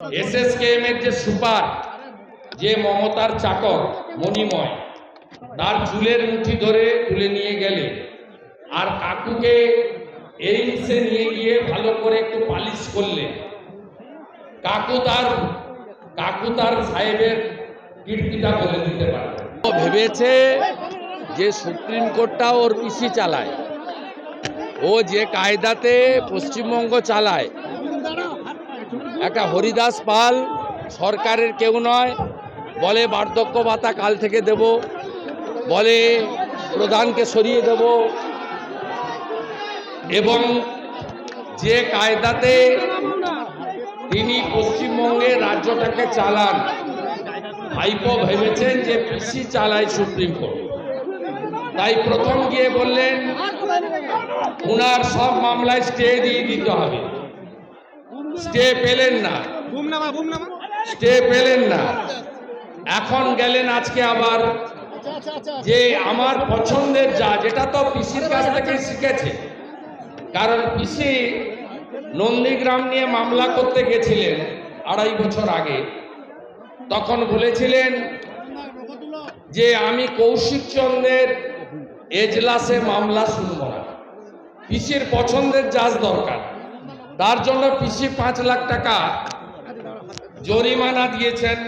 SSKM এর যে super, যে মমতার চাকর, মণিময়, তার চুলের মুঠি ধরে তুলে নিয়ে গেলে, আর কাকুকে এইমসে নিয়ে গিয়ে ভালো করে একটু পালিশ করলে, কাকু তার কাকু তার সাহেবের কীর্তিটা বলে দিতে পারবে। ও ভেবেছে যে সুপ্রিম কোর্টটা ওর পিসি চালায়। ও যে কায়দাতে পশ্চিমবঙ্গ চালায় একটা হরিদাস পাল, সরকারের কেউ নয়। বলে, বার্ধক্য ভাতা কাল থেকে দেব। বলে, প্রধানকে সরিয়ে দেব। এবং যে কায়দাতে তিনি পশ্চিমবঙ্গে রাজ্যটাকে চালান, ভাইপো ভেবেছেন যে পিসি চালায় সুপ্রিম কোর্ট। তাই প্রথম গিয়ে বললেন ওনার সব মামলায় স্টে দিয়ে দিতে হবে। স্টে পেলেন না। স্টে পেলেন না। এখন গেলেন আজকে আবার যে আমার পছন্দের যা, যেটা তো পিসির কাছ থেকে শিখেছে। কারণ পিসি নন্দীগ্রাম নিয়ে মামলা করতে গেছিলেন আড়াই বছর আগে। তখন বলেছিলেন যে আমি কৌশিক চন্দ্রের এজলাসে মামলা শুনব না। পিসির পছন্দের জাজ দরকার। তার জন্য পিসি পাঁচ লাখ টাকা জরিমানা দিয়েছেন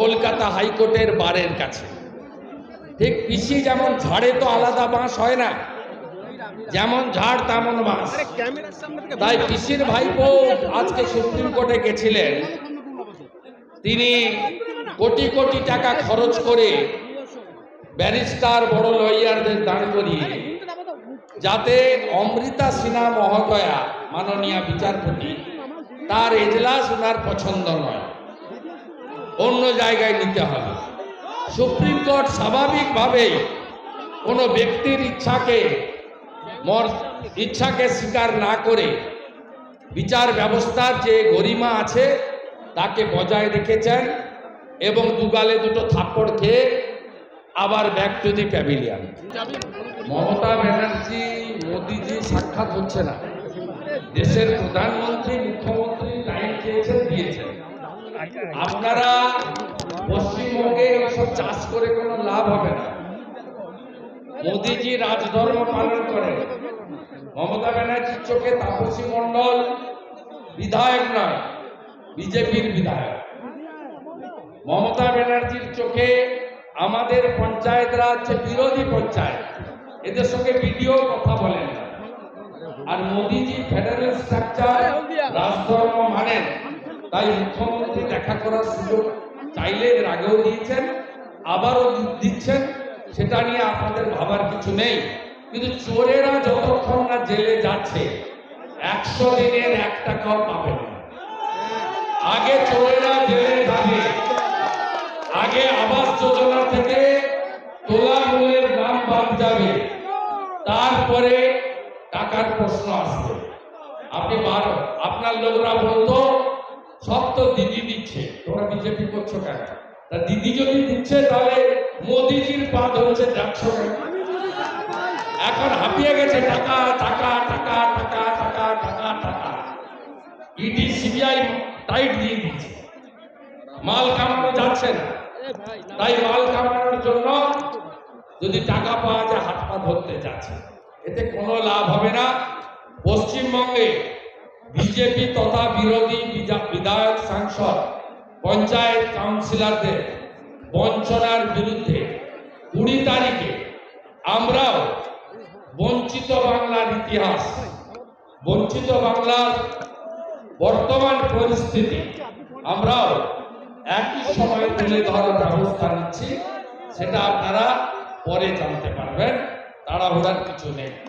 কলকাতা হাইকোর্টের বারের কাছে। ঠিক পিসি যেমন ঝাড়ে তো আলাদা বাঁশ হয় না যেমন ঝাড় তেমন বাঁশ। তাই পিসির ভাইপো আজকে সুপ্রিম কোর্টে গেছিলেন। তিনি কোটি কোটি টাকা খরচ করে ব্যারিস্টার বড় লয়ারদের দাঁড় করিয়ে যাতে অমৃতা সিনহা মহোদয়া মাননীয় বিচারপতি তার এজলাস ওনার পছন্দ নয়। অন্য জায়গায় নিতে হবে। সুপ্রিম কোর্ট স্বাভাবিকভাবেই কোনো ব্যক্তির ইচ্ছাকে, মর ইচ্ছাকে স্বীকার না করে বিচার ব্যবস্থার যে গরিমা আছে, তাকে বজায় রেখেছেন এবং দুগালে দুটো থাপ্পড় খেয়ে আবার back to the pavilion Mamata Banerjee, Modiji সাক্ষাৎ হচ্ছে না। দেশের প্রধানমন্ত্রী, মুখ্যমন্ত্রী টাইম চেয়েছেন, দিয়েছেন। আপনারা পশ্চিমবঙ্গে সব চাষ করে কোনো লাভ হবে না। মোদিজি রাজধর্ম পালন করেন মমতা ব্যানার্জির চোখে তাপসী মণ্ডল। বিধায়ক নয়, বিজেপির বিধায়ক। মমতা ব্যানার্জির চোখে আমাদের পঞ্চায়েতরা হচ্ছে বিরোধী পঞ্চায়েত। এদের সঙ্গে ভিডিও কথা বলেন আর মোদিজি ফেডারেল স্ট্রাকচার, রাজধর্ম মানেন তাই মুখ্যমন্ত্রী দেখা করার সুযোগ চাইলে এর আগেও দিয়েছেন, আবারও দিচ্ছেন, সেটা নিয়ে আপনাদের ভাবার কিছু নেই। কিন্তু চোরেরা যতক্ষণ না জেলে যাচ্ছে, একশো দিনের এক টাকাও পাবেন না। আগে চোরেরা জেলে তারপরে টাকার প্রশ্ন আসবে। আপনি বার, আপনার লোকরা বলতো, সব তো দিদি দিচ্ছে, তোমরা বিজেপি করছ কেন? তা দিদি যদি দিচ্ছে, তাহলে মোদিজির পা ধরেছে এখন হাঁপিয়ে গেছে, টাকা টাকা টাকা টাকা টাকা টাকা টাকা। ইডি, সিবিআই টাইট দিয়ে দিচ্ছে মাল কামানো যাচ্ছে না। তাই মাল কামানোর জন্য যদি টাকা পাওয়া যায়, হাত পা ধরতে যাচ্ছে। এতে কোনো লাভ হবে না। পশ্চিমবঙ্গে বিজেপি তথা বিরোধী বিধায়ক সাংসদ, পঞ্চায়েত কাউন্সিলরদের বঞ্চনার বিরুদ্ধে কুড়ি তারিখে আমরাও বঞ্চিত বাংলার ইতিহাস, বঞ্চিত বাংলার বর্তমান পরিস্থিতি আমরাও একই সময় তুলে ধরার ব্যবস্থা নিচ্ছি। সেটা আপনারা পরে জানতে পারবেন। তাড়াহুড়ার কিছু নেই